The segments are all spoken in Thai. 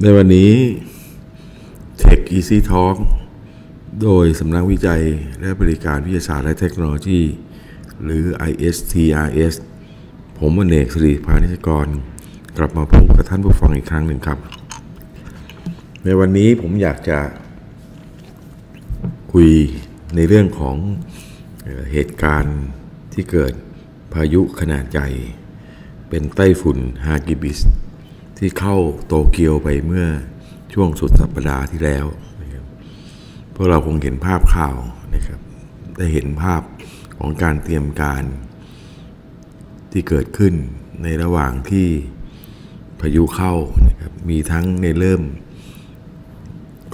ในวันนี้ Tech Easy Talk โดยสำนักวิจัยและบริการวิทยาศาสตร์และเทคโนโลยี หรือ ISTRS ผมอเนกสิริพานิชกร กลับมาพบกับท่านผู้ฟังอีกครั้งหนึ่งครับ ในวันนี้ผมอยากจะคุยในเรื่องของเอ่อเหตุการณ์ที่เกิดพายุขนาดใหญ่ เป็นไต้ฝุ่นฮากิบิส ที่เข้าโตเกียวไปเมื่อช่วงสุดสัปดาห์ที่แล้วนะครับพวกเราคงเห็นภาพข่าวนะครับ ได้เห็นภาพของการเตรียมการที่เกิดขึ้นในระหว่างที่พายุเข้านะครับ มีทั้งในเริ่ม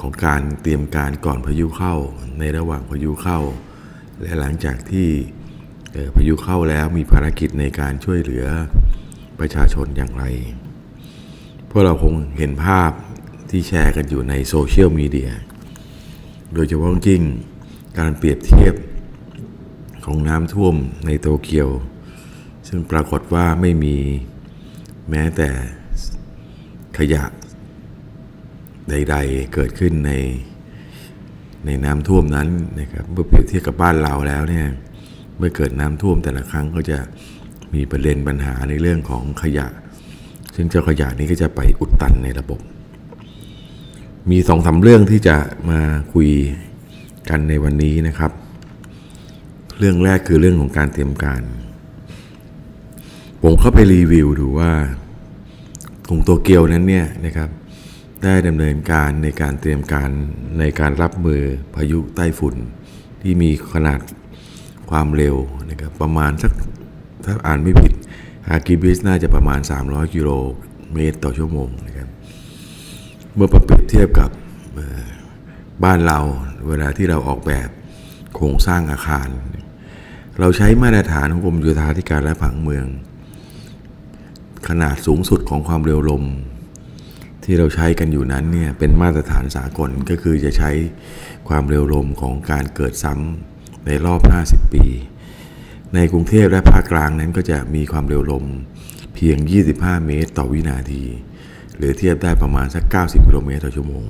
ของการเตรียมการก่อนพายุเข้า ในระหว่างพายุเข้า และหลังจากที่พายุเข้าแล้วมีภารกิจในการช่วยเหลือประชาชนอย่างไร พวกเราคงเห็นภาพที่แชร์กันอยู่ในโซเชียลมีเดีย โดยเฉพาะยิ่งการเปรียบเทียบของน้ำท่วมในโตเกียว ซึ่งปรากฏว่าไม่มีแม้แต่ขยะใด ๆ เกิดขึ้นในในน้ำท่วมนั้นนะครับเมื่อเปรียบเทียบกับบ้านเราแล้วเนี่ยเมื่อเกิดน้ำท่วมแต่ละครั้งก็จะมีประเด็นปัญหาในเรื่องของขยะ ซึ่งเจ้าขยะนี้ก็จะไปอุดตันในระบบ มีสองสาเรื่องที่จะมาคุยกันในวันนี้นะครับ เรื่องแรกคือเรื่องของการเตรียมการ ผมเข้าไปรีวิวดูว่ากรุงโตเกียวนั้นเนี่ยนะครับได้ดำเนินการในการเตรียมการในการรับมือพายุไต้ฝุ่น ที่มีขนาดความเร็วนะครับประมาณสักถ้าอ่านไม่ผิด ฮากิบิสน่าจะประมาณ 300 กิโลเมตรต่อชั่วโมงนะครับเมื่อเปรียบเทียบกับบ้านเราเวลาที่เราออกแบบโครงสร้างอาคาร เราใช้มาตรฐานของกรมโยธาธิการและผังเมือง ขนาดสูงสุดของความเร็วลม ที่เราใช้กันอยู่นั้นเนี่ยเป็นมาตรฐานสากลก็คือจะใช้ความเร็วลมของการเกิดซ้ำในรอบ 50 ปี ในกรุงเทพและภาคกลางนั้นก็จะมีความเร็วลมเพียง 25 เมตร ต่อวินาที หรือเทียบได้ประมาณสัก 90 กิโลเมตรต่อชั่วโมง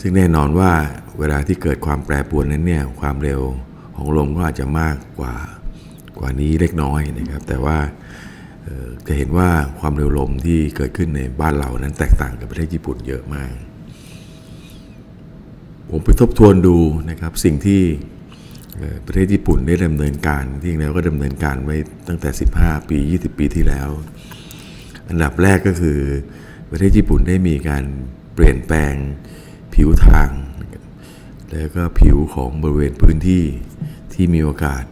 ซึ่งแน่นอนว่าเวลาที่เกิดความแปรปรวนนั้นเนี่ยความเร็วของลมก็อาจจะมากกว่ากว่านี้เล็กน้อยนะครับ แต่ว่าจะเห็นว่าความเร็วลมที่เกิดขึ้นในบ้านเรานั้นแตกต่างกับประเทศญี่ปุ่นเยอะมาก ผมไปทบทวนดูนะครับสิ่งที่ ประเทศญี่ปุ่นได้ดำเนินการที่จริงแล้วก็ดำเนินการไว้ตั้งแต่ 15 ปี 20 ปีที่แล้ว อันดับแรกก็คือ ประเทศญี่ปุ่นได้มีการเปลี่ยนแปลงผิวทาง แล้วก็ผิวของบริเวณพื้นที่ที่มีโอกาส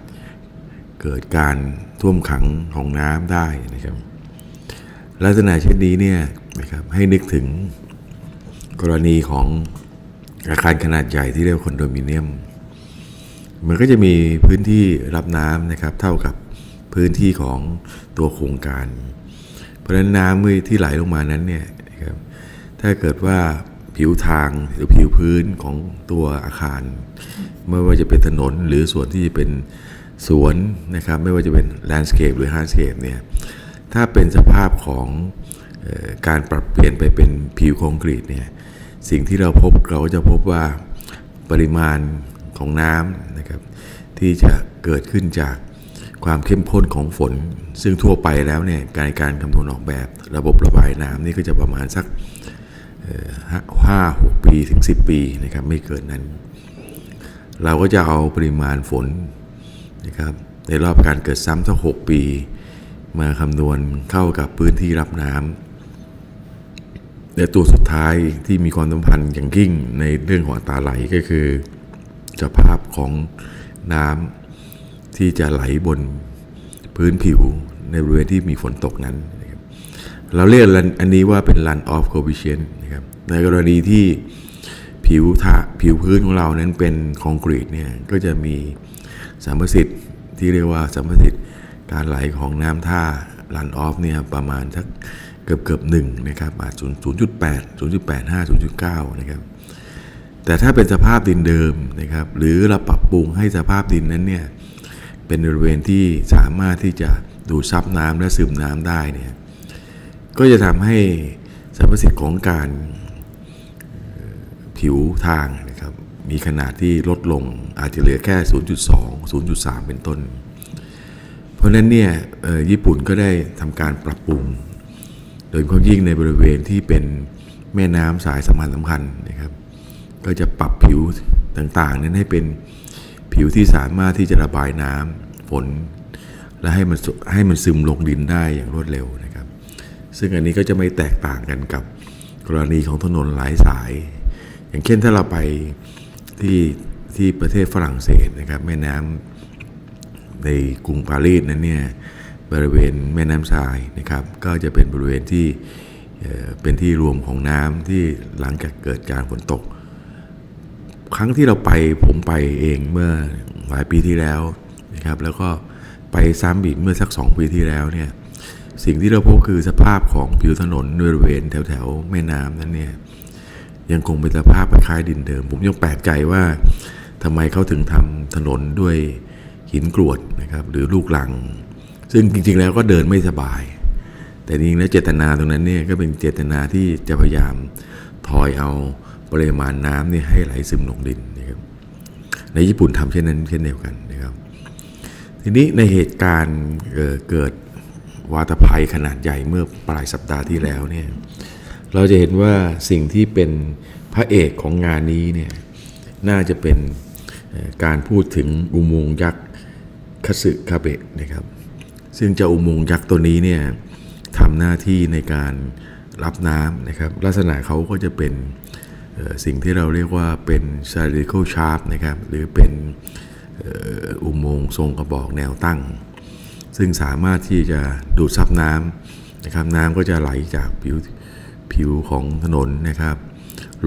เกิดการท่วมขังของน้ำได้นะครับ ลักษณะเช่นนี้เนี่ยนะครับให้นึกถึงกรณีของอาคารขนาดใหญ่ที่เรียกว่าคอนโดมิเนียม มันก็จะมีพื้นที่รับน้ำนะครับ เท่ากับพื้นที่ของตัวโครงการ เพราะฉะนั้นน้ำมือที่ไหลลงมานั้นเนี่ยนะครับถ้าเกิดว่าผิวทางหรือผิวพื้นของตัวอาคาร ไม่ว่าจะเป็นถนนหรือส่วนที่จะเป็นสวนนะครับ ไม่ว่าจะเป็นแลนด์สเคปหรือฮาร์ดสเคปเนี่ยถ้าเป็นสภาพของออการปรับเปลี่ยนไปเป็นผิวคอนกรีตเนี่ยสิ่งที่เราพบเราก็จะพบว่าปริมาณ ของน้ำนะครับที่จะเกิดขึ้นจากความเข้มข้นของฝน ซึ่งทั่วไปแล้วเนี่ยการการคำนวณออกแบบระบบระบายน้ำนี่ก็จะประมาณสักห้าหกปีถึง 10 ปีนะครับไม่เกินนั้น เราก็จะเอาปริมาณฝนนะครับในรอบการเกิดซ้ำสักหกปี มาคำนวณเข้ากับพื้นที่รับน้ำและตัวสุดท้ายที่มีความสัมพันธ์อย่างยิ่งในเรื่องของอัตราไหลก็คือ สภาพของน้ำที่จะไหลบนพื้นผิวในบริเวณที่มีฝนตกนั้นนะครับเราเรียกอันนี้ว่าเป็น run off coefficient นะครับในกรณีที่ผิวทาผิวพื้นของเรานั้นเป็นคอนกรีตเนี่ยก็จะมีสัมประสิทธิ์ที่เรียกว่าสัมประสิทธิ์การไหลของน้ำท่า run off เนี่ยประมาณสักเกือบเกือบหนึ่งนะครับอาจศูนย์ศูนย์จุดแปดศูนย์จุดแปดห้าศูนย์จุดเก้านะครับ แต่ถ้าเป็นสภาพดินเดิมนะครับ หรือเราปรับปรุงให้สภาพดินนั้นเนี่ยเป็นบริเวณที่สามารถที่จะดูดซับน้ำและซึมน้ำได้เนี่ยก็จะทำให้สรรพสิทธิ์ของการผิวทางนะครับมีขนาดที่ลดลงอาจจะเหลือแค่ 0.2 0.3 เป็นต้น เพราะนั้นเนี่ยญี่ปุ่นก็ได้ทำการปรับปรุง โดยเฉพาะยิ่งในบริเวณที่เป็นแม่น้ำสายสำคัญสำคัญนะครับ ก็จะปรับผิวต่างๆนั้นให้เป็นผิวที่สามารถที่จะระบายน้ำฝน และให้มันให้มันซึมลงดินได้อย่างรวดเร็วนะครับ ซึ่งอันนี้ก็จะไม่แตกต่างกันกับกรณีของถนนหลายสาย อย่างเช่นถ้าเราไปที่ที่ประเทศฝรั่งเศสนะครับแม่น้ำในกรุงปารีสนั้นเนี่ยบริเวณแม่น้ำทรายนะครับ ก็จะเป็นบริเวณที่เอ่อเป็นที่รวมของน้ำที่หลังจากเกิดการฝนตก ครั้งที่เราไปผมไปเองเมื่อหลายปีที่แล้วนะครับ แล้วก็ไปซ้ำอีกเมื่อสักสองปีที่แล้วเนี่ยสิ่งที่เราพบคือสภาพของผิวถนนบริเวณแถวแถวแม่น้ำนั้นเนี่ยยังคงเป็นสภาพคล้ายดินเดิม ผมยังแปลกใจว่าทำไมเขาถึงทำถนนด้วยหินกรวดนะครับ หรือลูกลัง ซึ่งจริงๆแล้วก็เดินไม่สบาย แต่จริงๆแล้วเจตนาตรงนั้นเนี่ยก็เป็นเจตนาที่จะพยายามถอยเอา ปริมาณน้ำเนี่ยให้ไหลซึมลงดินนะครับในญี่ปุ่นทำเช่นนั้นเช่นเดียวกันนะครับ ทีนี้ในเหตุการณ์เกิดวาตภัยขนาดใหญ่เมื่อปลายสัปดาห์ที่แล้วเนี่ยเราจะเห็นว่าสิ่งที่เป็นพระเอกของงานนี้เนี่ยน่าจะเป็นการพูดถึงอุโมงค์ยักษ์คัตสึคาเบะนะครับ ซึ่งเจ้าอุโมงค์ยักษ์ตัวนี้เนี่ยทำหน้าที่ในการรับน้ำนะครับ ลักษณะเขาก็จะเป็น สิ่งที่เราเรียกว่าเป็น cylindrical shaft นะครับ หรือเป็นอุโมงค์ทรงกระบอกแนวตั้ง ซึ่งสามารถที่จะดูดซับน้ำนะครับ น้ำก็จะไหลจากผิวผิวของถนนนะครับ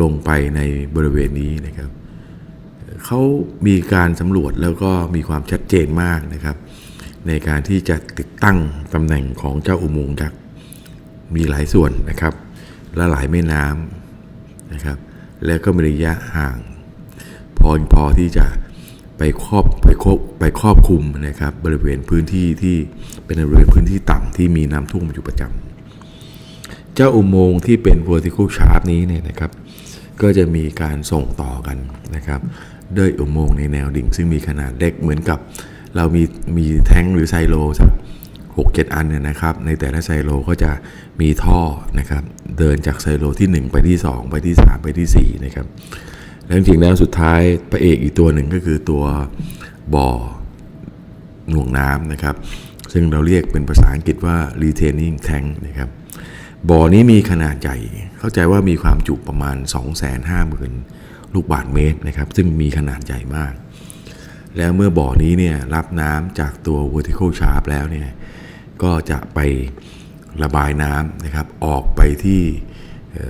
ลงไปในบริเวณนี้นะครับเขามีการสำรวจแล้วก็มีความชัดเจนมากนะครับ ในการที่จะติดตั้งตำแหน่งของเจ้าอุโมงค์ยักษ์มีหลายส่วนนะครับ และหลายแม่น้ำนะครับ แล้วก็มีระยะห่างพอพอที่จะไปครอบไปครอบไปครอบคลุมนะครับ บริเวณพื้นที่ที่เป็นบริเวณพื้นที่ต่ำที่มีน้ำท่วมอยู่ประจำเจ้าอุโมงค์ที่เป็น vertical shaft นี้เนี่ยนะครับ ก็จะมีการส่งต่อกันนะครับด้วยอุโมงค์ในแนวดิ่ง ซึ่งมีขนาดเล็กเหมือนกับเรามีมีแท้งหรือไซโลสัก หกเจ็ดอันเนี่ยนะครับ ในแต่ละไซโลก็จะมีท่อนะครับ เดินจากไซโลที่ 1 ไปที่ 2 ไปที่ 3 ไปที่ 4 นะครับ แล้วจริงๆแล้วสุดท้ายพระเอกอีกตัวหนึ่งก็คือตัวบ่อหน่วงน้ำนะครับ ซึ่งเราเรียกเป็นภาษาอังกฤษว่า retaining tank นะครับ บ่อนี้มีขนาดใหญ่ เข้าใจว่ามีความจุประมาณ 250,000 ลูกบาศก์เมตรนะครับ ซึ่งมีขนาดใหญ่มากแล้วเมื่อบ่อนี้เนี่ยรับน้ำจากตัว vertical shaft แล้วเนี่ย ก็จะไประบายน้ำนะครับ ออกไปที่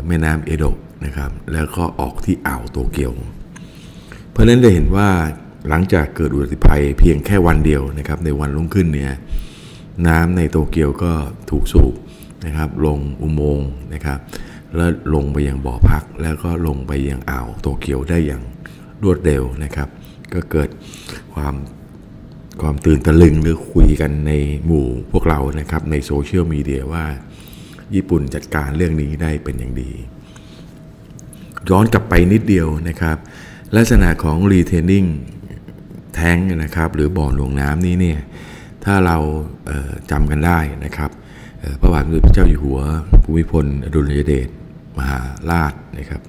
แม่น้ำเอโดะนะครับ แล้วก็ออกที่อ่าวโตเกียว เพราะฉะนั้นจะเห็นว่าหลังจากเกิดอุบัติภัยเพียงแค่วันเดียวนะครับ ในวันรุ่งขึ้นเนี่ยน้ำในโตเกียวก็ถูกสูบนะครับ ลงอุโมงค์นะครับ แล้วลงไปยังบ่อพัก แล้วก็ลงไปยังอ่าวโตเกียวได้อย่างรวดเร็วนะครับ ก็เกิดความ ความตื่นตะลึงหรือคุยกันในหมู่พวกเรานะครับ ในโซเชียลมีเดียว่าญี่ปุ่นจัดการเรื่องนี้ได้เป็นอย่างดี ย้อนกลับไปนิดเดียวนะครับ ลักษณะของ retaining tank นะครับ หรือบ่อหน่วงน้ำนี้เนี่ยถ้าเราเจำกันได้นะครับพระบาทสมเด็จพระเจ้าอยู่หัวภูมิพลอดุลยเดชมหาราชนะครับ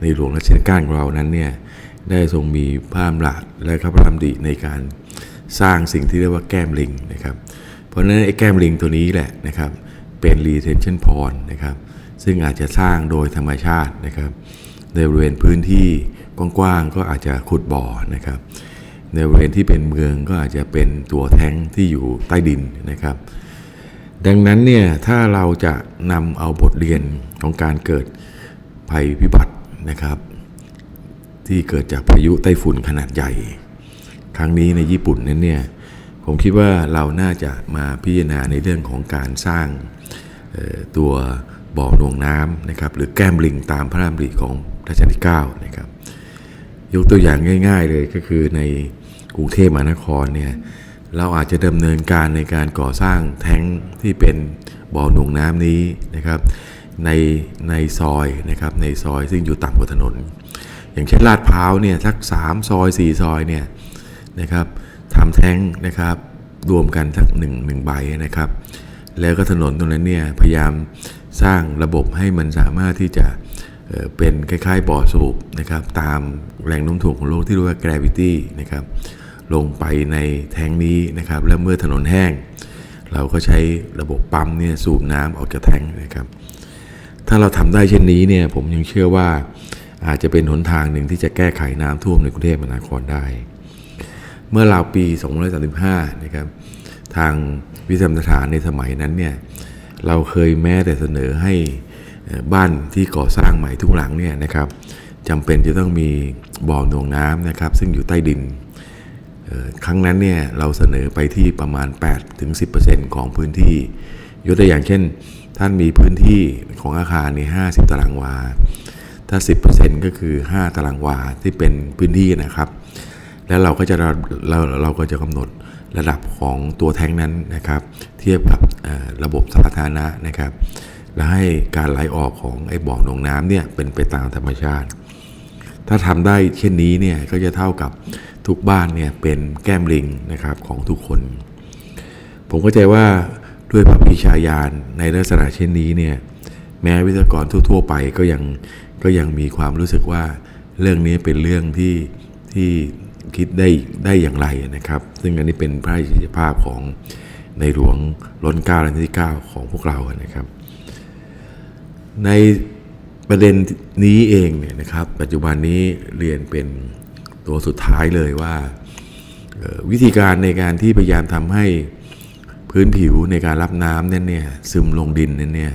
ในหลวงรัชกาลเก้าของเรานั้นเนี่ยได้ทรงมีพระราชดำรัสและพระราชดำริในการ สร้างสิ่งที่เรียกว่าแก้มลิงนะครับ เพราะฉะนั้นไอ้แก้มลิงตัวนี้แหละนะครับเป็น retention pond นะครับซึ่งอาจจะสร้างโดยธรรมชาตินะครับในบริเวณพื้นที่กว้างๆก็อาจจะขุดบ่อนะครับ ในบริเวณที่เป็นเมืองก็อาจจะเป็นตัวแท้งที่อยู่ใต้ดินนะครับ ดังนั้นเนี่ยถ้าเราจะนำเอาบทเรียนของการเกิดภัยพิบัตินะครับ ที่เกิดจากพายุไต้ฝุ่นขนาดใหญ่ ครั้งนี้ในญี่ปุ่นนั้นเนี่ยผมคิดว่าเราน่าจะมาพิจารณาในเรื่องของการสร้างตัวบ่อหน่วงน้ำนะครับหรือแก้มลิงตามพระราชดำริของรัชกาลที่9นะครับยกตัวอย่างง่าย ๆ เลยก็คือในกรุงเทพมหานครเนี่ยเราอาจจะดำเนินการในการก่อสร้างแท้งที่เป็นบ่อหน่วงน้ำนี้นะครับในในซอยนะครับในซอยซึ่งอยู่ต่ำกว่าถนน อย่างเช่นลาดพร้าวเนี่ยสักสามซอยสี่ซอยเนี่ย นะครับทำแท้งนะครับรวมกันสักหนึ่งหนึ่งใบนะครับ แล้วก็ถนนตรงนั้นเนี่ยพยายามสร้างระบบให้มันสามารถที่จะเป็นคล้ายๆบ่อสูบนะครับตามแรงโน้มถ่วงของโลกที่เรียกว่า gravity นะครับลงไปในแทงนี้นะครับแล้วเมื่อถนนแห้ง เราก็ใช้ระบบปั๊มเนี่ยสูบน้ำออกจากแทงนะครับ ถ้าเราทำได้เช่นนี้เนี่ยผมยังเชื่อว่าอาจจะเป็นหนทางหนึ่งที่จะแก้ไขน้ำท่วมในกรุงเทพมหานครได้ เมื่อราวปี2535นะครับ ทางวิทยาสถานในสมัยนั้นเนี่ย เราเคยแม้แต่เสนอให้บ้านที่ก่อสร้างใหม่ทุกหลังเนี่ยนะครับจำเป็นจะต้องมีบ่อหน่วงน้ำนะครับ ซึ่งอยู่ใต้ดิน ครั้งนั้นเนี่ยเราเสนอไปที่ประมาณ 8-10%ของพื้นที่ ยกตัวอย่างเช่น ท่านมีพื้นที่ของอาคารใน50 ตารางวา ถ้า 10%ก็คือ 5 ตารางวาที่เป็นพื้นที่นะครับ แล้วเราก็จะเราเราก็จะกำหนดระดับของตัวแท้งนั้นนะครับ เทียบกับระบบสาธารณะนะครับ และให้การไหลออกของไอ้บ่อหนองน้ำเนี่ยเป็นไปตามธรรมชาติ ถ้าทำได้เช่นนี้เนี่ยก็จะเท่ากับทุกบ้านเนี่ยเป็นแก้มลิงนะครับของทุกคน ผมเข้าใจว่าด้วยพระปรีชาญาณในลักษณะเช่นนี้เนี่ยแม้วิศวกรทั่ว ๆ ไปก็ยังก็ยังมีความรู้สึกว่าเรื่องนี้เป็นเรื่องที่ที่ คิดได้ได้อย่างไรนะครับ ซึ่งอันนี้เป็นพระราชภาพของในหลวงร้นเก้ารัชกาลที่ 9 ของพวกเรานะครับ ในประเด็นนี้เองเนี่ยนะครับ ปัจจุบันนี้เรียนเป็นตัวสุดท้ายเลยว่าวิธีการในการที่พยายามทำให้พื้นผิวในการรับน้ำนั้นเนี่ยซึมลงดินนั้นเนี่ย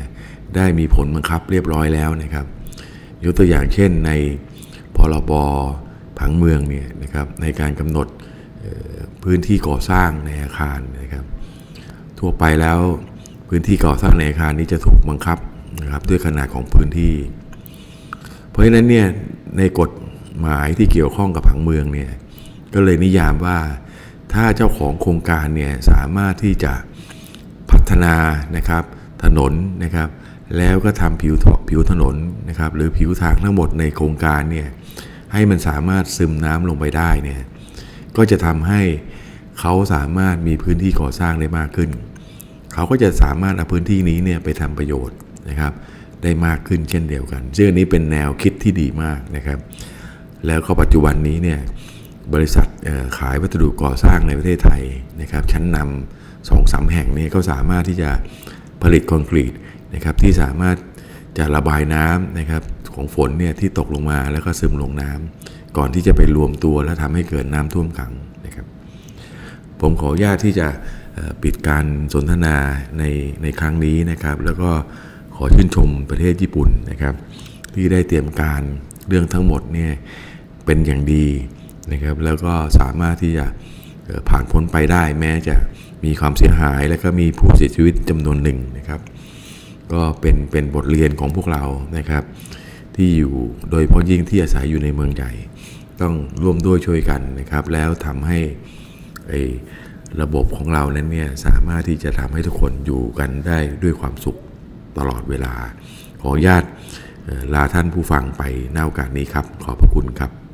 ได้มีผลบังคับเรียบร้อยแล้วนะครับ ยกตัวอย่างเช่นในพรบ ผังเมืองเนี่ยนะครับในการกำหนดพื้นที่ก่อสร้างในอาคารนะครับทั่วไปแล้วพื้นที่ก่อสร้างในอาคารนี้จะถูกบังคับนะครับด้วยขนาดของพื้นที่ เพราะฉะนั้นเนี่ยในกฎหมายที่เกี่ยวข้องกับผังเมืองเนี่ยก็เลยนิยามว่าถ้าเจ้าของโครงการเนี่ยสามารถที่จะพัฒนานะครับถนนนะครับแล้วก็ทำผิวผิวถนนนะครับหรือผิวทางทั้งหมดในโครงการเนี่ย ให้มันสามารถซึมน้ำลงไปได้เนี่ยก็จะทำให้เขาสามารถมีพื้นที่ก่อสร้างได้มากขึ้น เขาก็จะสามารถเอาพื้นที่นี้เนี่ยไปทำประโยชน์นะครับ ได้มากขึ้นเช่นเดียวกันซึ่อันนี้เป็นแนวคิดที่ดีมากนะครับ แล้วก็ปัจจุบันนี้เนี่ยบริษัทขายวัสดุก่อสร้างในประเทศไทยนะครับ ชั้นนำสองสามแห่งนี้ก็สามารถที่จะผลิตคอนกรีตนะครับที่สามารถ จะระบายน้ำนะครับของฝนเนี่ยที่ตกลงมาแล้วก็ซึมลงน้ำก่อนที่จะไปรวมตัวและทำให้เกิดน้ำท่วมขังนะครับ ผมขออนุญาตที่จะปิดการสนทนาในในครั้งนี้นะครับ แล้วก็ขอชื่นชมประเทศญี่ปุ่นนะครับ ที่ได้เตรียมการเรื่องทั้งหมดเนี่ยเป็นอย่างดีนะครับ แล้วก็สามารถที่จะผ่านพ้นไปได้แม้จะมีความเสียหาย และก็มีผู้เสียชีวิตจำนวนหนึ่งนะครับ ก็เป็นเป็นบทเรียนของพวกเรานะครับ ที่อยู่โดยเฉพาะยิ่งที่อาศัยอยู่ในเมืองใหญ่ ต้องร่วมด้วยช่วยกันนะครับ แล้วทำให้ไอ้ระบบของเรานั้นเนี่ยสามารถที่จะทำให้ทุกคนอยู่กันได้ด้วยความสุขตลอดเวลา ขออนุญาตลาท่านผู้ฟังไปในโอกาสนี้ครับ ขอบพระคุณครับ